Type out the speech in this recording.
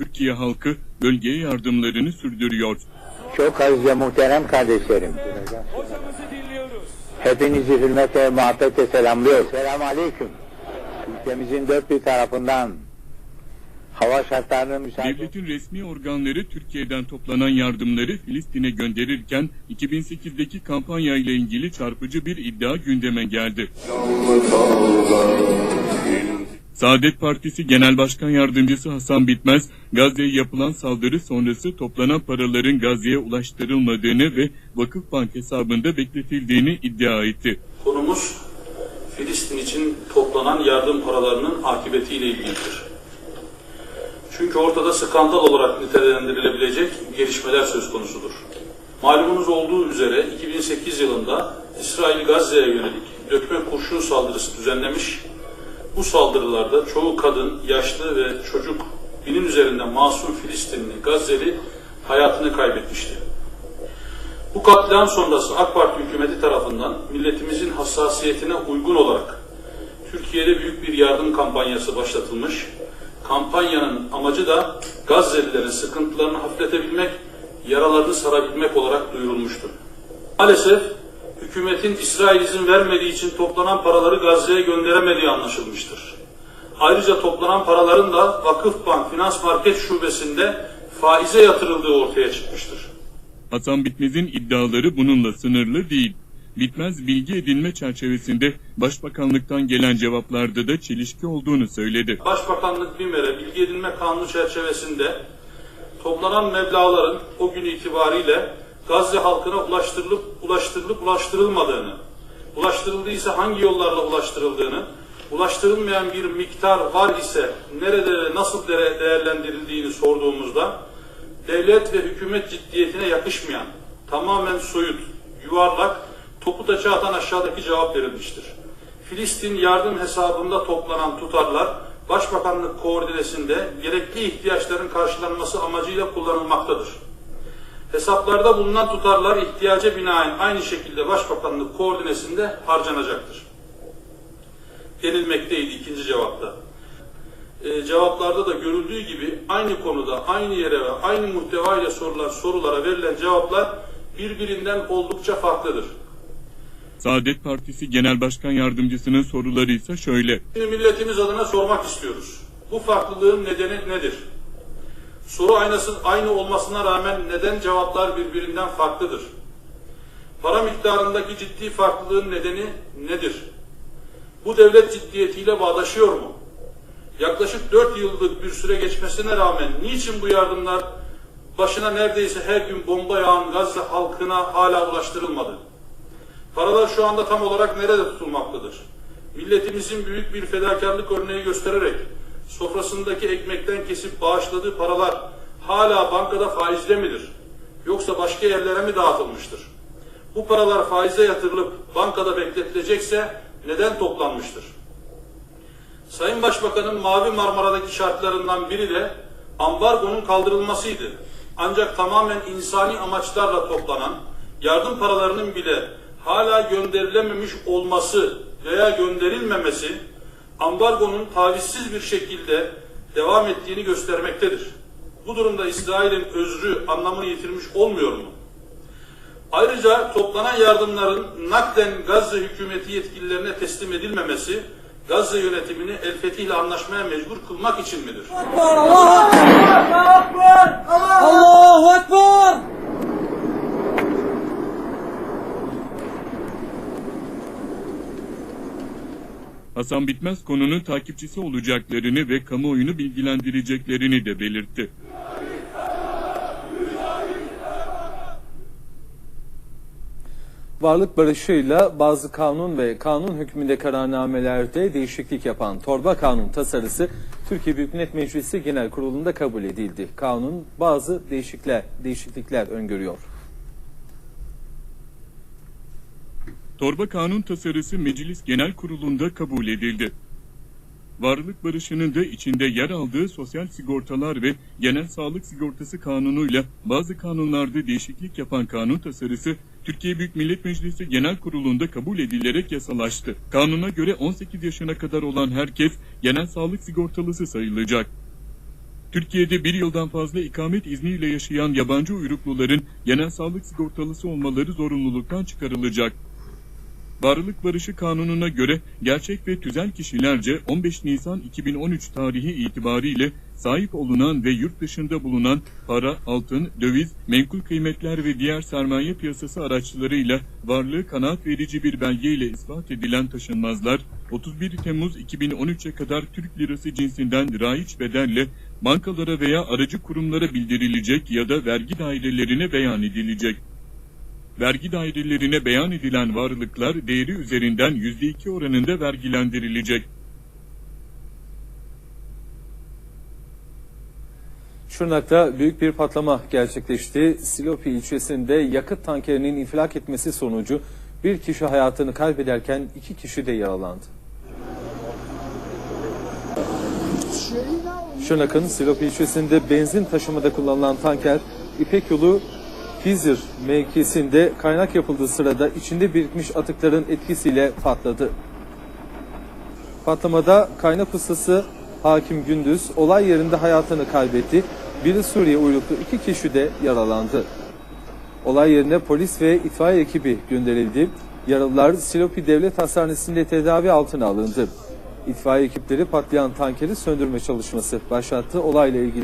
Türkiye halkı bölgeye yardımlarını sürdürüyor. Çok aziz ve muhterem kardeşlerim. Hepinizi hürmetle ve muhabbetle selamlıyor. Selamun Aleyküm. Ülkemizin dört bir tarafından hava şartlarının müsaade... Devletin resmi organları Türkiye'den toplanan yardımları Filistin'e gönderirken 2008'deki kampanya ile ilgili çarpıcı bir iddia gündeme geldi. Saadet Partisi Genel Başkan Yardımcısı Hasan Bitmez, Gazze'ye yapılan saldırı sonrası toplanan paraların Gazze'ye ulaştırılmadığını ve Vakıfbank hesabında bekletildiğini iddia etti. Konumuz Filistin için toplanan yardım paralarının akıbetiyle ilgilidir. Çünkü ortada skandal olarak nitelendirilebilecek gelişmeler söz konusudur. Malumunuz olduğu üzere 2008 yılında İsrail Gazze'ye yönelik dökme kurşun saldırısı düzenlemiş. Bu saldırılarda çoğu kadın, yaşlı ve çocuk binin üzerinde masum Filistinli, Gazze'li hayatını kaybetmişti. Bu katliam sonrası AK Parti hükümeti tarafından milletimizin hassasiyetine uygun olarak Türkiye'de büyük bir yardım kampanyası başlatılmış. Kampanyanın amacı da Gazze'lilerin sıkıntılarını hafifletebilmek, yaralarını sarabilmek olarak duyurulmuştur. Maalesef hükümetin İsrail izin vermediği için toplanan paraları Gazze'ye gönderemediği anlaşılmıştır. Ayrıca toplanan paraların da Vakıfbank Finans Market Şubesi'nde faize yatırıldığı ortaya çıkmıştır. Hasan Bitmez'in iddiaları bununla sınırlı değil. Bitmez bilgi edinme çerçevesinde Başbakanlıktan gelen cevaplarda da çelişki olduğunu söyledi. Başbakanlık BİMER'e bilgi edinme kanunu çerçevesinde toplanan meblağların o gün itibariyle Gazze halkına ulaştırılıp ulaştırılıp ulaştırılmadığını, ulaştırıldıysa hangi yollarla ulaştırıldığını, ulaştırılmayan bir miktar var ise nerede nasıl değer- değerlendirildiğini sorduğumuzda devlet ve hükümet ciddiyetine yakışmayan, tamamen soyut, yuvarlak, topu taça atan aşağıdaki cevap verilmiştir. Filistin yardım hesabında toplanan tutarlar Başbakanlık koordinesinde gerekli ihtiyaçların karşılanması amacıyla kullanılmaktadır. Hesaplarda bulunan tutarlar ihtiyaca binaen aynı şekilde Başbakanlık koordinesinde harcanacaktır. Denilmekteydi ikinci cevapta. Ee, cevaplarda da görüldüğü gibi aynı konuda, aynı yere ve aynı muhtevayla sorulan sorulara verilen cevaplar birbirinden oldukça farklıdır. Saadet Partisi Genel Başkan Yardımcısının soruları ise şöyle. Şimdi milletimiz adına sormak istiyoruz. Bu farklılığın nedeni nedir? Soru aynası aynı olmasına rağmen neden cevaplar birbirinden farklıdır? Para miktarındaki ciddi farklılığın nedeni nedir? Bu devlet ciddiyetiyle bağdaşıyor mu? Yaklaşık 4 yıllık bir süre geçmesine rağmen niçin bu yardımlar başına neredeyse her gün bomba yağan Gazze halkına hala ulaştırılmadı? Paralar şu anda tam olarak nerede tutulmaktadır? Milletimizin büyük bir fedakarlık örneği göstererek sofrasındaki ekmekten kesip bağışladığı paralar hala bankada faizde midir? Yoksa başka yerlere mi dağıtılmıştır? Bu paralar faize yatırılıp bankada bekletilecekse neden toplanmıştır? Sayın Başbakan'ın Mavi Marmara'daki şartlarından biri de ambargonun kaldırılmasıydı. Ancak tamamen insani amaçlarla toplanan yardım paralarının bile hala gönderilememiş olması veya gönderilmemesi ambargonun tavizsiz bir şekilde devam ettiğini göstermektedir. Bu durumda İsrail'in özrü anlamını yitirmiş olmuyor mu? Ayrıca toplanan yardımların nakden Gazze hükümeti yetkililerine teslim edilmemesi Gazze yönetimini El Fetih ile anlaşmaya mecbur kılmak için midir? Allahu Ekber! Allahu Ekber! Hasan Bitmez konunun takipçisi olacaklarını ve kamuoyunu bilgilendireceklerini de belirtti. Varlık barışıyla bazı kanun ve kanun hükmünde kararnamelerde değişiklik yapan torba kanun tasarısı Türkiye Büyük Millet Meclisi Genel Kurulu'nda kabul edildi. Kanun bazı değişiklikler, değişiklikler öngörüyor. Torba kanun tasarısı Meclis Genel Kurulu'nda kabul edildi. Varlık barışının da içinde yer aldığı sosyal sigortalar ve genel sağlık sigortası kanunuyla bazı kanunlarda değişiklik yapan kanun tasarısı Türkiye Büyük Millet Meclisi Genel Kurulu'nda kabul edilerek yasalaştı. Kanuna göre 18 yaşına kadar olan herkes genel sağlık sigortalısı sayılacak. Türkiye'de bir yıldan fazla ikamet izniyle yaşayan yabancı uyrukluların genel sağlık sigortalısı olmaları zorunluluktan çıkarılacak. Varlık Barışı Kanunu'na göre gerçek ve tüzel kişilerce 15 Nisan 2013 tarihi itibariyle sahip olunan ve yurt dışında bulunan para, altın, döviz, menkul kıymetler ve diğer sermaye piyasası araçlarıyla varlığı kanaat verici bir belgeyle ispat edilen taşınmazlar 31 Temmuz 2013'e kadar Türk lirası cinsinden raiç bedelle bankalara veya aracı kurumlara bildirilecek ya da vergi dairelerine beyan edilecek. Vergi dairelerine beyan edilen varlıklar değeri üzerinden %2 oranında vergilendirilecek. Şırnak'ta büyük bir patlama gerçekleşti. Silopi ilçesinde yakıt tankerinin infilak etmesi sonucu bir kişi hayatını kaybederken iki kişi de yaralandı. Şırnak'ın Silopi ilçesinde benzin taşımada kullanılan tanker İpek yolu Hizir mevkisinde kaynak yapıldığı sırada içinde birikmiş atıkların etkisiyle patladı. Patlamada kaynak ustası Hakim Gündüz olay yerinde hayatını kaybetti. Biri Suriye uyruklu iki kişi de yaralandı. Olay yerine polis ve itfaiye ekibi gönderildi. Yaralılar Silopi Devlet Hastanesi'nde tedavi altına alındı. İtfaiye ekipleri patlayan tankeri söndürme çalışması başlattı. Olayla ilgili